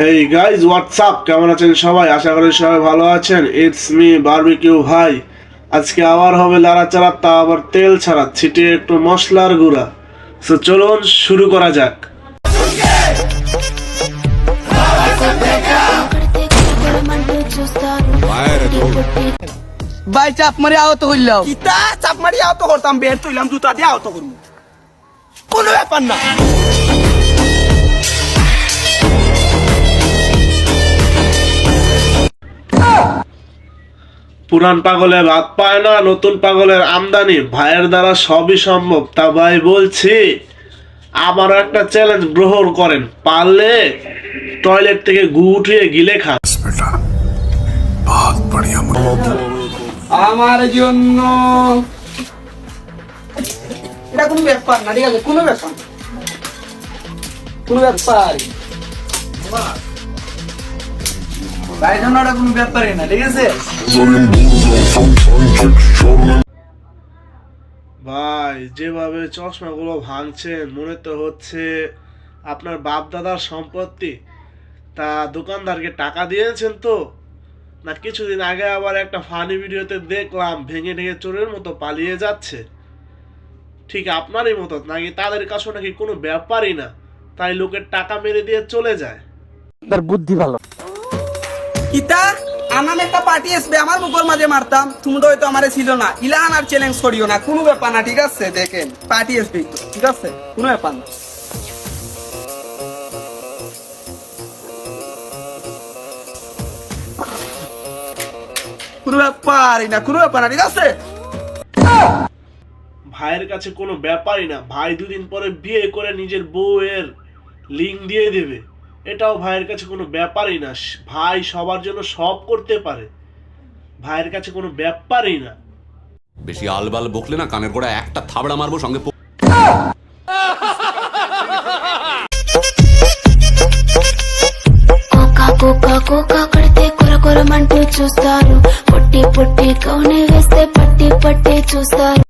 Hey guys WhatsApp কেমন আছেন সবাই? আশা করি সবাই ভালো আছেন। ইটস মি বারবিকিউ ভাই আজকে আবার হবে লাড়াচাড়া তা আবার তেল ছাড়া ছিটিয়ে একটু মশলার গুঁড়া। সো চলুন শুরু করা যাক। ভাই চাপ মারি আহত হইলাম। কিতা? চাপ মারি আহত করতাম বের তুইলাম জুতা দিয়ে আহত করব কোনো ব্যাপার না। পুরান পাগলে ভাত পায় না নতুন পাগলের আমদানি। ভাইয়ের দ্বারা সবই সম্ভব। তা ভাই বলছি আবার একটা চ্যালেঞ্জ গ্রহণ করেন। পারলে টয়লেট থেকে গু উঠিয়ে গিলে খান। আমার জন্য। এটা কোনো ব্যাপার না ঠিক আছে? কোনো ব্যাপার কোনো ব্যাপার ভাই কোনো ব্যাপারই না ঠিক আছে? ভাই যেভাবে চশমাগুলো ভাঙছেন মনে তো হচ্ছে আপনার বাপ দাদার সম্পত্তি। তা দোকানদারকে টাকা দিয়েছেন তো? না কিছুদিন আগে আবার একটা ফানি ভিডিওতে দেখলাম ভেঙে ভেঙে চোরের মতো পালিয়ে যাচ্ছে। ঠিক আপনারই মতো নাকি তাদের কাছে নাকি কোনো ব্যাপারই না তাই লোকের টাকা মেরে দিয়ে চলে যায়? ইতা আনাম একটা পার্টি আসবে, আমার মুখের মাঝে মারতাম। তুমি তো হয়তো আমারে ছিল না। ইলাহান আর চ্যালেঞ্জ করিও না, কোনো ব্যাপার না, ঠিক আছে? দেখেন, পার্টি আসবে ঠিক আছে? কোনো ব্যাপার না। কোনো ব্যাপারই না, কোনো ব্যাপার না, ঠিক আছে? ভাইয়ের কাছে কোনো ব্যাপারই না। ভাই দুদিন পরে বিয়ে করে নিজের বউয়ের লিঙ্ক দিয়ে দেবে। এটাও ভাইয়ের কাছে কোনো ব্যাপারই না ভাই সবার জন্য সব করতে পারে ভাইয়ের কাছে কোনো ব্যাপারই না বেশি আলবাল বকলে না কানের গোড়া একটা থাবড়া মারবো সঙ্গে প- కోకా కోకా కోకా కడితే కొర కొరమంటూ చూస్తారు పొట్టి పొట్టి కౌని వేస్తే పట్టి పట్టి చూస్తారు